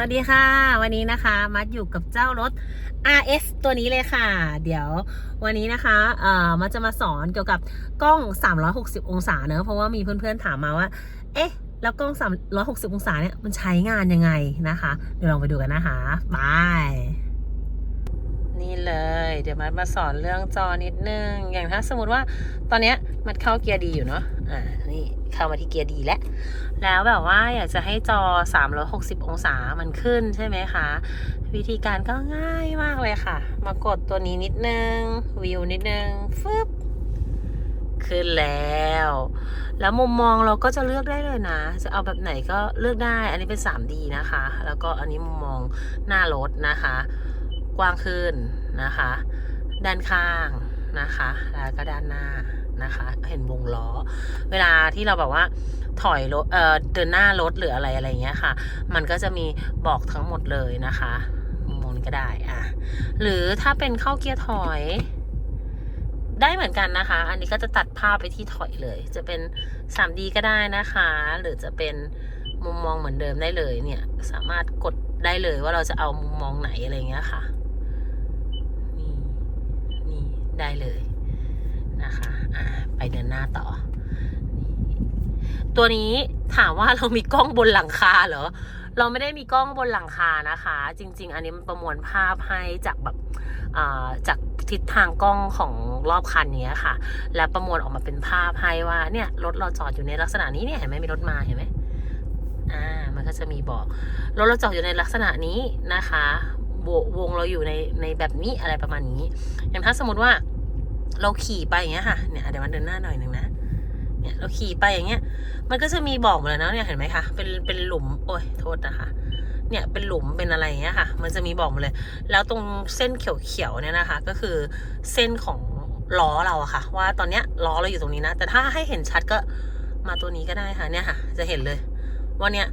วัสดีค่ะ วันนี้นะคะมัดอยู่กับเจ้ารถ RS ตัวนี้เลยค่ะ เดี๋ยววันนี้นะคะเอ่อมัดจะมาสอนเกี่ยวกับกล้อง 360 องศาเนอะเพราะว่ามีเพื่อนๆถามมาว่า เอ๊ะ แล้วกล้อง 360 องศาเนี่ยมันใช้งานยังไงนะคะ เดี๋ยวลองไปดูกันนะคะบายนี่เลย เดี๋ยวมัดมาสอนเรื่องจอนิดนึง อย่างถ้าสมมติว่าตอนเนี้ยมันเข้าเกียร์ดีอยู่เนาะ อ่า นี่เข้ามาที่เกียร์ดีแล้ว แล้วแบบว่าอยากจะให้จอ 360 องศามันขึ้นใช่ไหมคะ วิธีการก็ง่ายมากเลยค่ะ มากดตัวนี้นิดนึง วิวนิดนึง ฟึบขึ้นแล้ว แล้วมุมมองเราก็จะเลือกได้เลยนะ จะเอาแบบไหนก็เลือกได้ อันนี้เป็น 3D นะคะ แล้วก็อันนี้มุมมองหน้ารถนะคะ กว้างขึ้นนะคะ ด้านข้างนะคะ แล้วก็ด้านหน้า นะคะ เห็นวงล้อ เวลาที่เราแบบว่าถอยรถเอ่อเดินหน้ารถหรืออะไรอะไรเงี้ยค่ะ มันก็จะมีบอกทั้งหมดเลยนะคะมุมมองนี้ก็ได้อะหรือถ้าเป็นเข้าเกียร์ถอย ได้เหมือนกันนะคะ อันนี้ก็จะตัดภาพไปที่ถอยเลย จะเป็น 3D ก็ได้นะคะ หรือจะเป็นมุมมองเหมือนเดิมได้เลยเนี่ย สามารถกดได้เลยว่าเราจะเอามุมมองไหนอะไรเงี้ยค่ะ นี่ นี่ได้เลยนะคะ อะ ไปเดิ นหน้าต่อ ตัวนี้ถามว่าเรามีกล้องบนหลังคาเหรอ เราไม่ได้มีกล้องบนหลังคานะคะ จริง ๆ อันนี้มันประมวลภาพให้จากแบบจากทิศทางกล้องของรอบคันนี้ค่ะ แล้วประมวลออกมาเป็นภาพให้ว่าเนี่ยรถเราจอดอยู่ในลักษณะนี้เนี่ยเห็นไหมมีรถมาเห็นไหมอ่ามันก็จะมีบอกรถเราจอดอยู่ในลักษณะนี้นะคะววงเราอยู่ในในแบบนี้อะไรประมาณนี้ อย่างถ้าสมมติว่า เราขี่ไปอย่างเงี้ยค่ะเนี่ยเดี๋ยวมันเดินหน้าหน่อยหนึ่งนะเนี่ยเราขี่ไปอย่างเงี้ย มันก็จะมีบอกหมดเลยนะเนี่ยเห็นไหมคะเป็นเป็นหลุมโอ้ยโทษนะคะเนี่ยเป็นหลุมเป็นอะไรอย่างเงี้ยค่ะ มันจะมีบอกหมดเลย แล้วตรงเส้นเขียวๆเนี่ยนะคะ ก็คือเส้นของล้อเราอะค่ะ ว่าตอนเนี้ยล้อเราอยู่ตรงนี้นะ แต่ถ้าให้เห็นชัดก็มาตัวนี้ก็ได้ค่ะเนี่ยค่ะ จะเห็นเลยว่าเนี่ย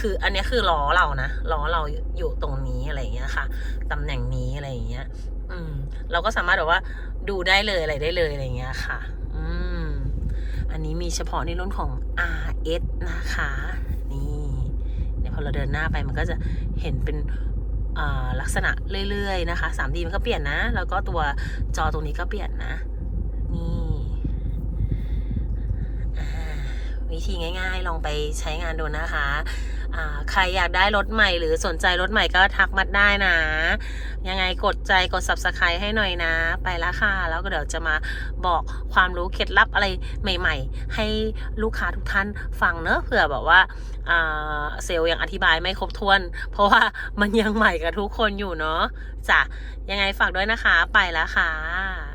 คืออันเนี้ยคือล้อเรานะล้อเราอยู่ตรงนี้อะไรอย่างเงี้ยค่ะตำแหน่งนี้อะไรอย่างเงี้ย อืมเราก็สามารถแบบว่าดูได้เลยอะไรได้เลยอะไรเงี้ยค่ะ อืม อันนี้มีเฉพาะในรุ่นของ RS นะคะ นี่เดี๋ยวพอเราเดินหน้าไปมันก็จะเห็นเป็นลักษณะเรื่อยๆนะคะ 3D มันก็เปลี่ยนนะ แล้วก็ตัวจอตรงนี้ก็เปลี่ยนนะ นี่วิธีง่ายๆ ลองไปใช้งานดูนะคะ ใครอยากได้รถใหม่หรือสนใจรถใหม่ก็ทักมัดได้นะ ยังไงกดใจกด subscribe ให้หน่อยนะ ไปล้วค่ะ แล้วก็เดี๋ยวจะมาบอกความรู้เคล็ดลับอะไรใหม่ ๆ ให้ลูกค้าทุกท่านฟังเนอะเผื่อแบบว่าเซลล์ยังอธิบายไม่ครบถ้วน เพราะว่ามันยังใหม่กับทุกคนอยู่เนาะจ้ะยังไงฝากด้วยนะคะ ไปล้วค่ะ